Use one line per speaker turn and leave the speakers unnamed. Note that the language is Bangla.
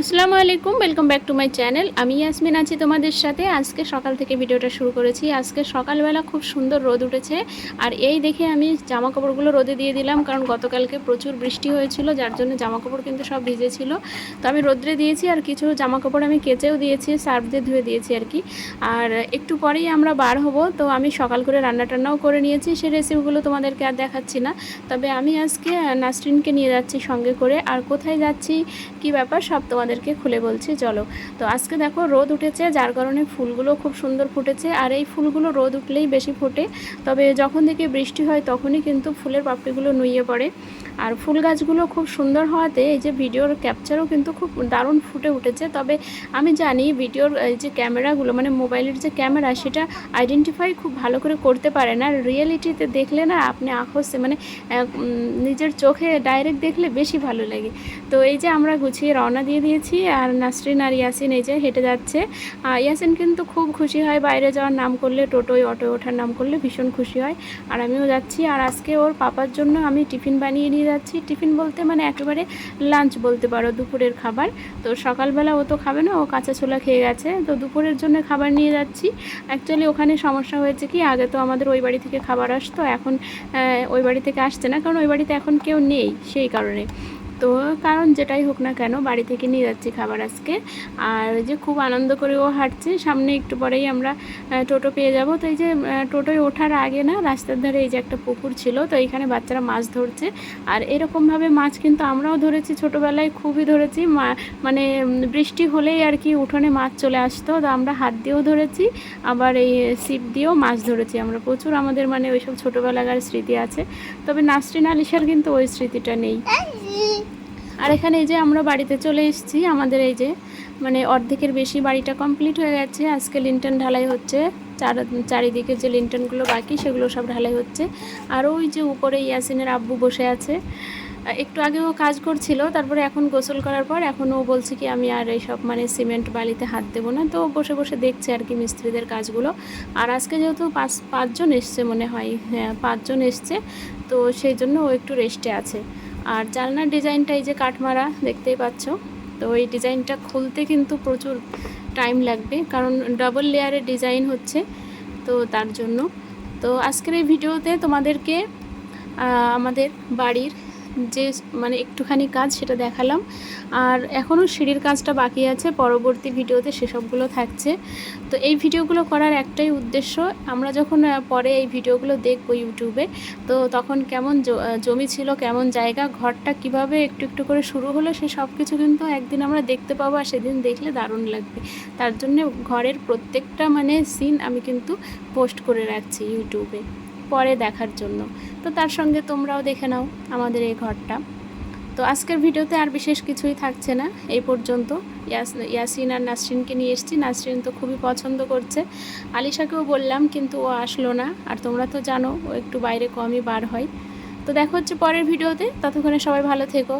আসসালামু আলাইকুম welcome back to my channel আমি ইয়াসমিন আছি তোমাদের সাথে। আজকে সকাল থেকে ভিডিওটা শুরু করেছি। আজকে সকালবেলা খুব সুন্দর রোদ উঠেছে। আর এই দেখে আমি জামা কাপড়গুলো রোদে দিয়ে দিলাম, কারণ গতকালকে প্রচুর বৃষ্টি হয়েছিল, যার জন্য জামা কাপড় কিন্তু সব ভিজেছিল তো আমি রোদ্রে দিয়েছি, আর কিছু জামা কাপড় আমি কেচেও দিয়েছি সার্ফ দিয়ে ধুয়ে দিয়েছি আর কি। আর একটু পরেই আমরা বার হব, তো আমি সকাল করে রান্না টান্নাও করে নিয়েছি। সেই রেসিপিগুলো তোমাদেরকে আর দেখাচ্ছি না। তবে আমি আজকে নাসরিনকে নিয়ে যাচ্ছি সঙ্গে করে। আর কোথায় যাচ্ছি, কি ব্যাপার, সব তোমাদেরকে খুলে বলছি, চলো। তো আজকে দেখো রোদ উঠেছে, যার কারণে ফুলগুলো খুব সুন্দর ফুটেছে। আর এই ফুলগুলো রোদ উঠলেই বেশি ফোটে। তবে যখন থেকে বৃষ্টি হয় তখনই কিন্তু ফুলের পাপড়িগুলো নুইয়ে পড়ে। আর ফুল গাছগুলো খুব সুন্দর হওয়াতে এই যে ভিডিওর ক্যাপচারও কিন্তু খুব দারুণ ফুটে উঠেছে। তবে আমি জানি ভিডিওর এই যে ক্যামেরাগুলো মানে মোবাইলের যে ক্যামেরা সেটা আইডেন্টিফাই খুব ভালো করে করতে পারে না। রিয়েলিটিতে দেখলে না আপনি আঁকছে মানে নিজের চোখে ডাইরেক্ট দেখলে বেশি ভালো লাগে। তো এই যে আমরা গুছিয়ে রওনা দিয়ে দিয়েছি আর নাসরিন আর ইয়াসিন এই যে হেঁটে যাচ্ছে। আর ইয়াসিন কিন্তু খুব খুশি হয় বাইরে যাওয়ার নাম করলে, টোটোয়, অটোয় ওঠার নাম করলে ভীষণ খুশি হয়। আর আমিও যাচ্ছি আর আজকে ওর পাপার জন্য আমি টিফিন বানিয়ে নিয়ে যাচ্ছি। টিফিন বলতে মানে একেবারে লাঞ্চ বলতে পারো, দুপুরের খাবার। তো সকালবেলা ও তো খাবে না, ও কাঁচা ছোলা খেয়ে গেছে। তো দুপুরের জন্য খাবার নিয়ে যাচ্ছি। অ্যাকচুয়ালি ওখানে সমস্যা হয়েছে কি, আগে তো আমাদের ওই বাড়ি থেকে খাবার আসতো, এখন ওই বাড়ি থেকে আসছে না। কারণ ওই বাড়িতে এখন কেউ নেই সেই কারণে। তো কারণ যেটাই হোক না কেন বাড়ি থেকে নিয়ে যাচ্ছি খাবার আজকে। আর যে খুব আনন্দ করে ও হাঁটছে, সামনে একটু পরেই আমরা টোটো পেয়ে যাব। তো এই যে টোটোয় ওঠার আগে না, রাস্তার ধারে এই যে একটা পুকুর ছিল, তো এইখানে বাচ্চারা মাছ ধরছে। আর এরকমভাবে মাছ কিন্তু আমরাও ধরেছি ছোটোবেলায়, খুবই ধরেছি। মানে বৃষ্টি হলেই আর কি উঠোনে মাছ চলে আসতো। তো আমরা হাত দিয়েও ধরেছি, আবার এই ছিপ দিয়েও মাছ ধরেছি আমরা। প্রচুর আমাদের মানে ওইসব ছোটোবেলাকার স্মৃতি আছে। তবে নাসরিন আলিশার কিন্তু ওই স্মৃতিটা নেই। আর এখানে এই যে আমরা বাড়িতে চলে এসেছি, আমাদের এই যে মানে অর্ধেকের বেশি বাড়িটা কমপ্লিট হয়ে গেছে। আজকে লিন্টন ঢালাই হচ্ছে। চার, চারিদিকে যে লিন্টনগুলো বাকি, সেগুলো সব ঢালাই হচ্ছে। আর ওই যে উপরে ইয়াসিনের আব্বু বসে আছে। একটু আগে ও কাজ করছিল, তারপরে এখন গোসল করার পর এখন ও বলছে কি, আমি আর এইসব মানে সিমেন্ট বালিতে হাত দেবো না। তো বসে বসে দেখছে আর কি মিস্ত্রিদের কাজগুলো। আর আজকে যেহেতু পাঁচ, পাঁচজন এসছে মনে হয় হ্যাঁ পাঁচজন এসছে, তো সেই জন্য ও একটু রেস্টে আছে। আর জানলার ডিজাইনটা এই যে কাঠমারা, দেখতেই পাচ্ছ। তো এই ডিজাইনটা খুলতে কিন্তু প্রচুর টাইম লাগবে, কারণ ডাবল লেয়ারের ডিজাইন হচ্ছে, তো তার জন্য। তো আজকের এই ভিডিওতে তোমাদেরকে আমাদের বাড়ির যে মানে একটুখানি কাজ সেটা দেখালাম। আর এখনও সিঁড়ির কাজটা বাকি আছে, পরবর্তী ভিডিওতে সেসবগুলো থাকছে। তো এই ভিডিওগুলো করার একটাই উদ্দেশ্য, আমরা যখন পরে এই ভিডিওগুলো দেখব ইউটিউবে, তো তখন কেমন জমি ছিল, কেমন জায়গা, ঘরটা কীভাবে একটু একটু করে শুরু হলো, সে সব কিছু কিন্তু একদিন আমরা দেখতে পাবো আর সেদিন দেখলে দারুণ লাগবে। তার জন্য ঘরের প্রত্যেকটা মানে সিন আমি কিন্তু পোস্ট করে রাখছি ইউটিউবে। পরে দেখার জন্য। তো তার সঙ্গে তোমরাও দেখে নাও আমাদের এই ঘরটা। তো আজকের ভিডিওতে আর বিশেষ কিছুই থাকছে না। এই পর্যন্ত ইয়াস ইয়াসিন আর নাসরিনকে নিয়ে এসেছি। নাসরিন তো খুবই পছন্দ করছে। আলিশাকেও বললাম, কিন্তু ও আসলো না। আর তোমরা তো জানো, ও একটু বাইরে কমই বার হয়। তো দেখা হচ্ছে পরের ভিডিওতে। ততক্ষণে সবাই ভালো থেকো।